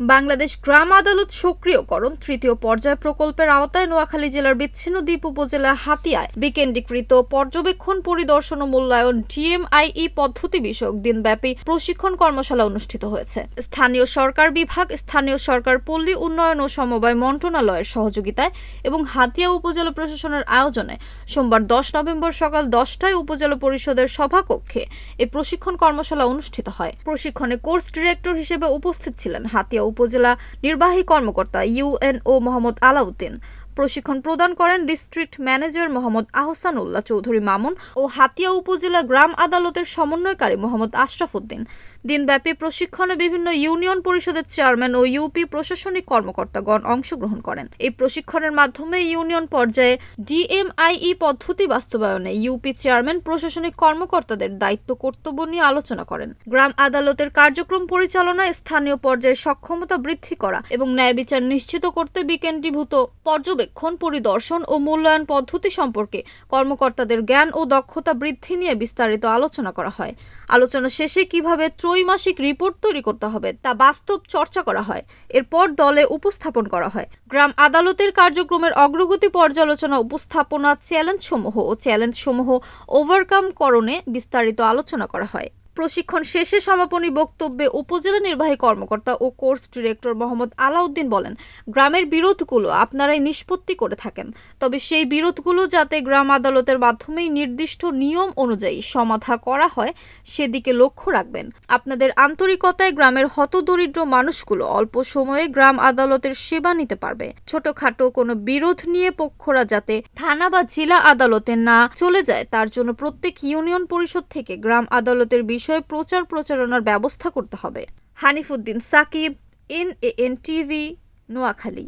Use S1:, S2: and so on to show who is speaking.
S1: বাংলাদেশ গ্রাম আদালত সক্রিয়করণ তৃতীয় পর্যায় প্রকল্পের আওতায় নোয়াখালী জেলার বিচ্ছিন্ন দ্বীপ উপজেলা হাতিয়ায় বিকেন্দ্রীকৃত পর্যবেক্ষণ, পরিদর্শন ও মূল্যায়ন ডিএমআইই পদ্ধতি বিষয়ক দিনব্যাপী প্রশিক্ষণ কর্মশালা অনুষ্ঠিত হয়েছে। স্থানীয় সরকার বিভাগ, স্থানীয় সরকার পল্লী উন্নয়ন ও সমবায় মন্ত্রণালয়ের সহযোগিতায় এবং হাতিয়া উপজেলা প্রশাসনের আয়োজনে সোমবার দশ নভেম্বর সকাল দশটায় উপজেলা পরিষদের সভাকক্ষে এই প্রশিক্ষণ কর্মশালা অনুষ্ঠিত হয়। প্রশিক্ষণে কোর্স ডিরেক্টর হিসেবে উপস্থিত ছিলেন হাতিয়া উপজেলা নির্বাহী কর্মকর্তা ইউএনও মোহাম্মদ আলাউদ্দিন। প্রশিক্ষণ প্রদান করেন ডিস্ট্রিক্ট ম্যানেজার মোহাম্মদ আহসান উল্লাহ চৌধুরী মামুন ও হাতিয়া উপজেলা গ্রাম আদালতের সমন্বয়কারী মোহাম্মদ আশরাফ উদ্দিন। দিনব্যাপী প্রশিক্ষণে বিভিন্ন ইউনিয়ন পরিষদের চেয়ারম্যান ও ইউপি প্রশাসনিক কর্মকর্তাগণ অংশগ্রহণ করেন। এই প্রশিক্ষণের মাধ্যমে ইউনিয়ন পর্যায়ে ডিএমআইই পদ্ধতি বাস্তবায়নে ইউপি চেয়ারম্যান, প্রশাসনিক কর্মকর্তাদের দায়িত্ব, কর্তব্য নিয়ে আলোচনা করেন। গ্রাম আদালতের কার্যক্রম পরিচালনায় স্থানীয় পর্যায়ে সক্ষমতা বৃদ্ধি করা এবং ন্যায় বিচার নিশ্চিত করতে বিকেন্দ্রীভূত পর্যবেক্ষণ পরিদর্শন ও মূল্যায়ন পদ্ধতি সম্পর্কে কর্মকর্তাদের জ্ঞান ও দক্ষতা বৃদ্ধি নিয়ে বিস্তারিত আলোচনা করা হয়। আলোচনা শেষে কীভাবে ত্রৈমাসিক রিপোর্ট তৈরি করতে হবে তা বাস্তব চর্চা করা হয়। এরপর দলে উপস্থাপন করা হয়। গ্রাম আদালতের কার্যক্রমের অগ্রগতি পর্যালোচনা, উপস্থাপনা চ্যালেঞ্জ সমূহ ও চ্যালেঞ্জ সমূহ ওভারকাম করণে বিস্তারিত আলোচনা করা হয়। প্রশিক্ষণ শেষে সমাপনী বক্তব্যে উপজেলা নির্বাহী কর্মকর্তা ও কোর্স ডিরেক্টর মোহাম্মদ আলাউদ্দিন বলেন, গ্রামের বিরোধগুলো আপনারাই নিষ্পত্তি করে থাকেন। তবে সেই বিরোধগুলো যাতে গ্রাম আদালতের মাধ্যমেই নির্দিষ্ট নিয়ম অনুযায়ী সমাধা করা হয়, সেদিকে লক্ষ্য রাখবেন। আপনাদের আন্তরিকতায় গ্রামের হতদরিদ্র মানুষগুলো অল্প সময়ে গ্রাম আদালতের সেবা নিতে পারবে। ছোটখাটো কোনো বিরোধ নিয়ে পক্ষরা যাতে থানা বা জেলা আদালতে না চলে যায়, তার জন্য প্রত্যেক ইউনিয়ন পরিষদ থেকে গ্রাম আদালতের বিষয়ে প্রচার প্রচারণার ব্যবস্থা করতে হবে। Hanifuddin Sakib N A N TV Noakhali.